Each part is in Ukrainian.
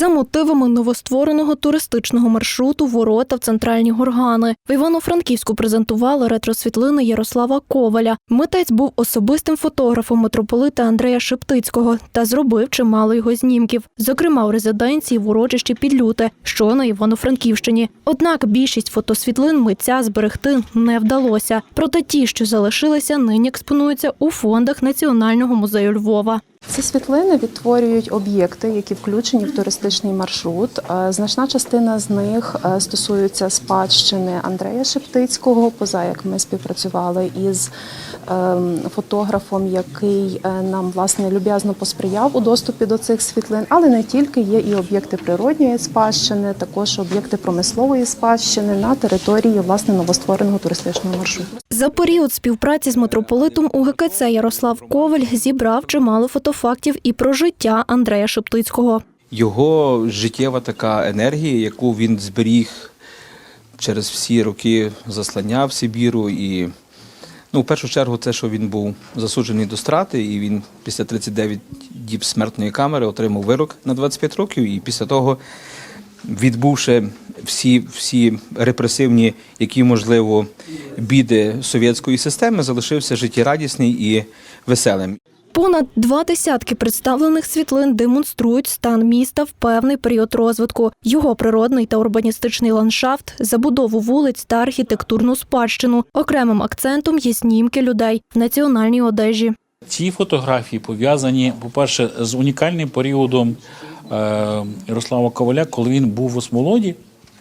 за мотивами новоствореного туристичного маршруту Ворота в центральні горгани. В Івано-Франківську презентували ретросвітлини Ярослава Коваля. Митець був особистим фотографом митрополита Андрея Шептицького та зробив чимало його знімків, зокрема у резиденції в урочищі Підлюте, що на Івано-Франківщині. Однак більшість фотосвітлин митця зберегти не вдалося. Проте ті, що залишилися, нині експонуються у фондах Національного музею Львова. Ці світлини відтворюють об'єкти, які включені в туристичний маршрут. Е, Значна частина з них е, стосується спадщини Андрея Шептицького. Поза як ми співпрацювали із ем, фотографом, який е, нам власне люб'язно посприяв у доступі до цих світлин, але не тільки є і об'єкти природньої спадщини, також об'єкти промислової спадщини на території власне новоствореного туристичного маршруту. За період співпраці з митрополитом УГКЦ Ярослав Коваль зібрав чимало фотофактів і про життя Андрея Шептицького. Його життєва така енергія, яку він зберіг через всі роки заслання в Сибіру. І ну, в першу чергу, це, що він був засуджений до страти, і він після 39 діб смертної камери отримав вирок на 25 років. І після того, відбувши всі, всі репресивні, які можливо, біди совєтської системи, залишився життєрадісний і веселим. Понад два десятки представлених світлин демонструють стан міста в певний період розвитку, його природний та урбаністичний ландшафт, забудову вулиць та архітектурну спадщину. Окремим акцентом є знімки людей в національній одежі. Ці фотографії пов'язані, по-перше, з унікальним періодом е, Ярослава Коваля, коли він був в Осмолоді,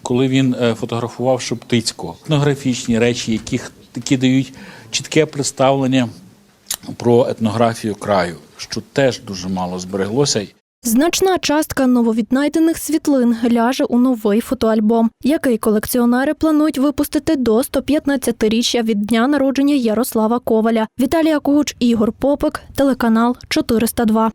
коли він е, фотографував Шептицького. Етнографічні речі, яких, які дають чітке представлення про етнографію краю, що теж дуже мало збереглося. Значна частка нововіднайдених світлин ляже у новий фотоальбом, який колекціонери планують випустити до 115-річчя від дня народження Ярослава Коваля. Віталія Когуч, Ігор Попик, телеканал 402.